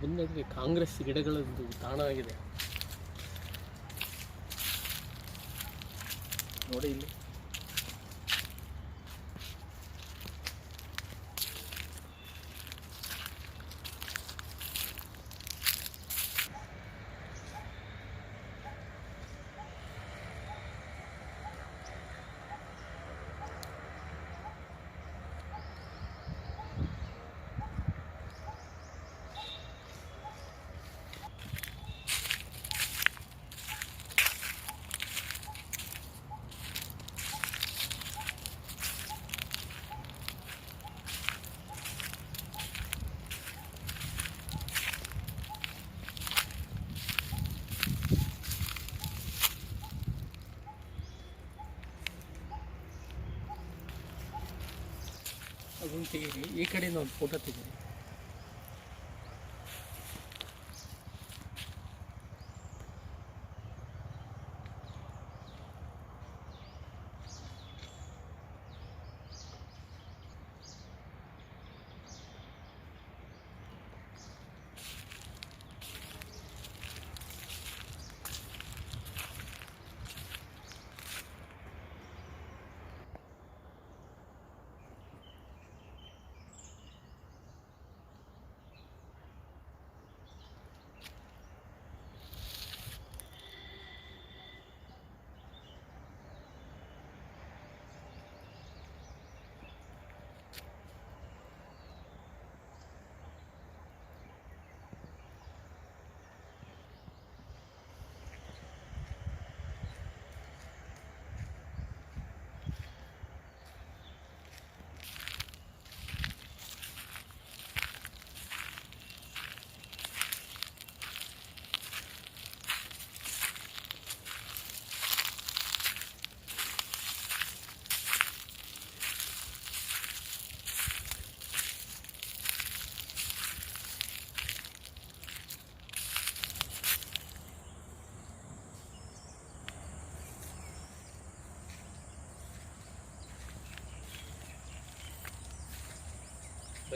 ಮುನ್ನಡೆಗೆ Congress ಗಿಡಗಳದ್ದು ತಾಣ ಆಗಿದೆ. ನೋಡಿ ಇಲ್ಲಿ. ಅದನ್ನು ತೆಗೀರಿ ಈ ಕಡೆಯಿಂದ ಒಂದು ಫೋಟೋ ತೆಗೀರಿ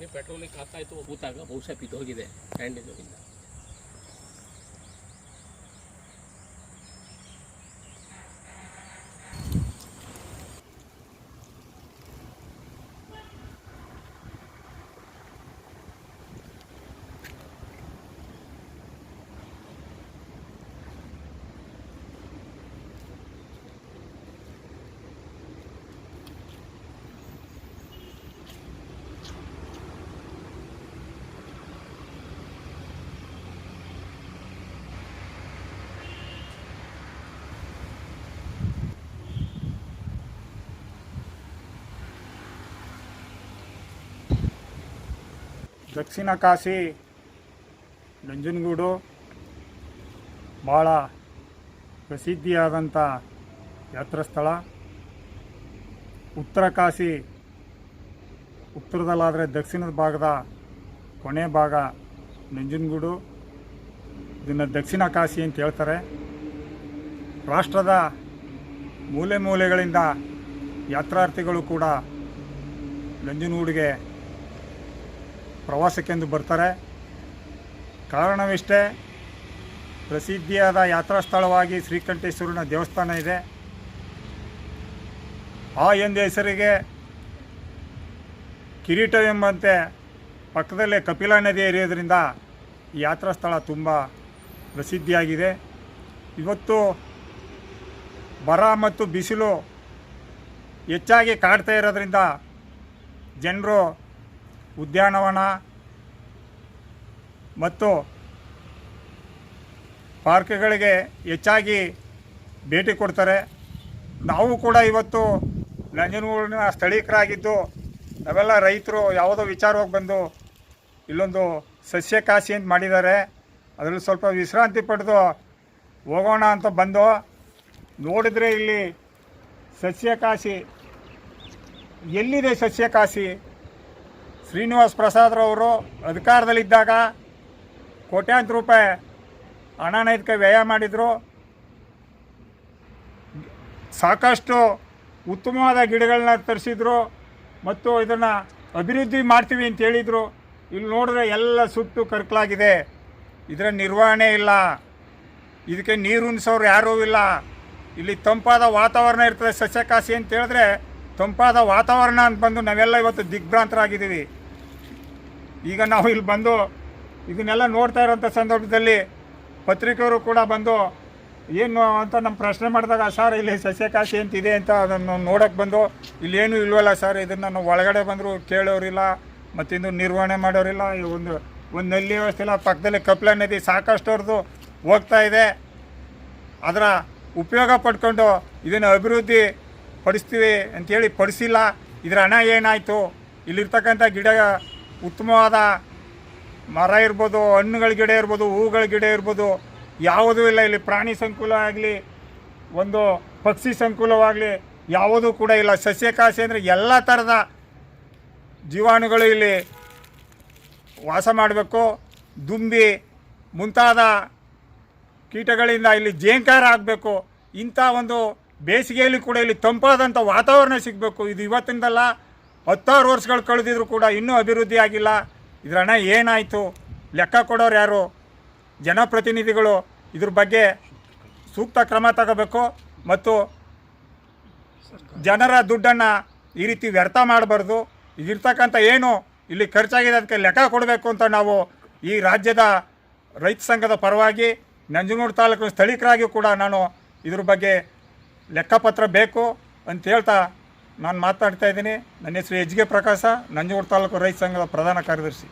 ಬರೀ ಪೆಟ್ರೋಲಿಗೆ ಹಾಕಾಯ್ತು ಕೂತಾಗ ಬಹುಶಃ ಬಿದ್ದೋಗಿದೆ ಸ್ಟ್ಯಾಂಡಿಂದ ದಕ್ಷಿಣ ಕಾಶಿ, ನಂಜನಗೂಡು ಭಾಳ ಪ್ರಸಿದ್ಧಿಯಾದಂಥ ಯಾತ್ರಾ ಸ್ಥಳ. ಉತ್ತರ ಕಾಶಿ ಉತ್ತರದಲ್ಲಾದರೆ ದಕ್ಷಿಣದ ಭಾಗದ ಕೊನೆ ಭಾಗ ನಂಜನಗೂಡು. ಇದನ್ನು ದಕ್ಷಿಣ ಕಾಶಿ ಅಂತ ಹೇಳ್ತಾರೆ. ರಾಷ್ಟ್ರದ ಮೂಲೆ ಮೂಲೆಗಳಿಂದ ಯಾತ್ರಾರ್ಥಿಗಳು ಕೂಡ ನಂಜನಗೂಡಿಗೆ ಪ್ರವಾಸಕ್ಕೆಂದು ಬರ್ತಾರೆ. ಕಾರಣವಿಷ್ಟೇ, ಪ್ರಸಿದ್ಧಿಯಾದ ಯಾತ್ರಾ ಸ್ಥಳವಾಗಿ ಶ್ರೀಕಂಠೇಶ್ವರನ ದೇವಸ್ಥಾನ ಇದೆ. ಆ ಎಂದು ಹೆಸರಿಗೆ ಕಿರೀಟವೆಂಬಂತೆ ಪಕ್ಕದಲ್ಲೇ ಕಪಿಲಾ ನದಿ ಇರೋದ್ರಿಂದ ಈ ಯಾತ್ರಾ ಸ್ಥಳ ತುಂಬ ಪ್ರಸಿದ್ಧಿಯಾಗಿದೆ. ಇವತ್ತು ಬರ ಮತ್ತು ಬಿಸಿಲು ಹೆಚ್ಚಾಗಿ ಕಾಡ್ತಾ ಇರೋದ್ರಿಂದ ಜನರು ಉದ್ಯಾನವನ ಮತ್ತು ಪಾರ್ಕ್ಗಳಿಗೆ ಹೆಚ್ಚಾಗಿ ಭೇಟಿ ಕೊಡ್ತಾರೆ. ನಾವು ಕೂಡ ಇವತ್ತು ನಂಜನಗೂಡಿನ ಸ್ಥಳೀಕರಾಗಿದ್ದು ನಾವೆಲ್ಲ ರೈತರು ಯಾವುದೋ ವಿಚಾರವಾಗಿ ಬಂದು ಇಲ್ಲೊಂದು ಸಸ್ಯಕಾಶಿ ಅಂತ ಮಾಡಿದ್ದಾರೆ. ಅದರಲ್ಲಿ ಸ್ವಲ್ಪ ವಿಶ್ರಾಂತಿ ಪಡೆದು ಹೋಗೋಣ ಅಂತ ಬಂದು ನೋಡಿದರೆ ಇಲ್ಲಿ ಸಸ್ಯಕಾಶಿ ಎಲ್ಲಿದೆ ಸಸ್ಯಕಾಶಿ ಶ್ರೀನಿವಾಸ್ ಪ್ರಸಾದ್ರವರು ಅಧಿಕಾರದಲ್ಲಿದ್ದಾಗ ಕೋಟ್ಯಾಂತರ ರೂಪಾಯಿ ಇದಕ್ಕೆ ವ್ಯಯ ಮಾಡಿದರು. ಸಾಕಷ್ಟು ಉತ್ತಮವಾದ ಗಿಡಗಳನ್ನ ತರಿಸಿದ್ರು ಮತ್ತು ಇದನ್ನು ಅಭಿವೃದ್ಧಿ ಮಾಡ್ತೀವಿ ಅಂತ ಹೇಳಿದರು. ಇಲ್ಲಿ ನೋಡಿದ್ರೆ ಎಲ್ಲ ಸುಟ್ಟು ಕರ್ಕಲಾಗಿದೆ. ಇದರ ನಿರ್ವಹಣೆ ಇಲ್ಲ. ಇದಕ್ಕೆ ನೀರು ಉಣಿಸೋರು ಯಾರೂ ಇಲ್ಲ. ಇಲ್ಲಿ ತಂಪಾದ ವಾತಾವರಣ ಇರ್ತದೆ ಸಸ್ಯಕಾಶಿ ಅಂತ ಹೇಳಿದ್ರೆ ತಂಪಾದ ವಾತಾವರಣ ಅಂತ ಬಂದು ನಾವೆಲ್ಲ ಇವತ್ತು ದಿಗ್ಭ್ರಾಂತರಾಗಿದ್ದೀವಿ. ಈಗ ನಾವು ಇಲ್ಲಿ ಬಂದು ಇದನ್ನೆಲ್ಲ ನೋಡ್ತಾ ಇರೋಂಥ ಸಂದರ್ಭದಲ್ಲಿ ಪತ್ರಿಕೆಯವರು ಕೂಡ ಬಂದು, ಏನು ಅಂತ ನಮ್ಮ ಪ್ರಶ್ನೆ ಮಾಡಿದಾಗ, ಸರ್, ಇಲ್ಲಿ ಸಸ್ಯಕಾಶಿ ಅಂತಿದೆ ಅಂತ ಅದನ್ನು ನೋಡೋಕ್ಕೆ ಬಂದು, ಇಲ್ಲೇನು ಇಲ್ವಲ್ಲ ಸರ್, ಇದನ್ನು ನಾವು ಒಳಗಡೆ ಬಂದರೂ ಕೇಳೋರಿಲ್ಲ ಮತ್ತಿಂದು ನಿರ್ವಹಣೆ ಮಾಡೋರಿಲ್ಲ ಒಂದು ಒಂದು ನಲ್ಲಿ ವ್ಯವಸ್ಥೆ ಇಲ್ಲ, ಪಕ್ಕದಲ್ಲಿ ಕಪ್ಲ ನದಿ ಸಾಕಷ್ಟು ಅವ್ರದ್ದು ಹೋಗ್ತಾ ಇದೆ. ಅದರ ಉಪಯೋಗ ಪಡ್ಕೊಂಡು ಇದನ್ನು ಅಭಿವೃದ್ಧಿ ಪಡಿಸ್ತೀವಿ ಅಂಥೇಳಿ ಪಡಿಸಿಲ್ಲ. ಇದರ ಹಣ ಏನಾಯಿತು? ಇಲ್ಲಿರ್ತಕ್ಕಂಥ ಗಿಡ ಉತ್ತಮವಾದ ಮರ ಇರ್ಬೋದು, ಹಣ್ಣುಗಳ ಗಿಡ ಇರ್ಬೋದು, ಹೂಗಳ ಗಿಡ ಇರ್ಬೋದು, ಯಾವುದೂ ಇಲ್ಲ. ಇಲ್ಲಿ ಪ್ರಾಣಿ ಸಂಕುಲ ಆಗಲಿ, ಒಂದು ಪಕ್ಷಿ ಸಂಕುಲವಾಗಲಿ ಯಾವುದೂ ಕೂಡ ಇಲ್ಲ. ಸಸ್ಯಕಾಶಿ ಅಂದರೆ ಎಲ್ಲ ಥರದ ಜೀವಾಣುಗಳು ಇಲ್ಲಿ ವಾಸ ಮಾಡಬೇಕು. ದುಂಬಿ, ಮುಂತಾದ ಕೀಟಗಳಿಂದ ಇಲ್ಲಿ ಜೇಂಕಾರ ಆಗಬೇಕು. ಇಂಥ ಒಂದು ಬೇಸಿಗೆಯಲ್ಲಿ ಕೂಡ ಇಲ್ಲಿ ತಂಪಾದಂಥ ವಾತಾವರಣ ಸಿಗಬೇಕು. ಇದು ಇವತ್ತಿಂದಲ್ಲ ಹತ್ತಾರು ವರ್ಷಗಳು ಕಳೆದಿದ್ರು ಕೂಡ ಇನ್ನೂ ಅಭಿವೃದ್ಧಿ ಆಗಿಲ್ಲ. ಇದರ ಹಣ ಏನಾಯಿತು? ಲೆಕ್ಕ ಕೊಡೋರು ಯಾರು? ಜನಪ್ರತಿನಿಧಿಗಳು ಇದ್ರ ಬಗ್ಗೆ ಸೂಕ್ತ ಕ್ರಮ ತಗೋಬೇಕು ಮತ್ತು ಜನರ ದುಡ್ಡನ್ನು ಈ ರೀತಿ ವ್ಯರ್ಥ ಮಾಡಬಾರ್ದು. ಇದಿರ್ತಕ್ಕಂಥ ಏನು ಇಲ್ಲಿ ಖರ್ಚಾಗಿದೆ ಅದಕ್ಕೆ ಲೆಕ್ಕ ಕೊಡಬೇಕು ಅಂತ ನಾವು ಈ ರಾಜ್ಯದ ರೈತ ಸಂಘದ ಪರವಾಗಿ ನಂಜನಗೂಡು ತಾಲೂಕಿನ ಸ್ಥಳೀಕರಾಗಿ ಕೂಡ ನಾನು ಇದ್ರ ಬಗ್ಗೆ ಲೆಕ್ಕಪತ್ರ ಬೇಕು ಅಂತ ಹೇಳ್ತಾ ನಾನು ಮಾತಾಡ್ತಾ ಇದ್ದೀನಿ. ನನ್ನ ಹೆಸರು ಎಚ್ ಕೆ ಪ್ರಕಾಶ ನಂಜನಗೂಡು ತಾಲೂಕು ರೈತ ಸಂಘದ ಪ್ರಧಾನ ಕಾರ್ಯದರ್ಶಿ.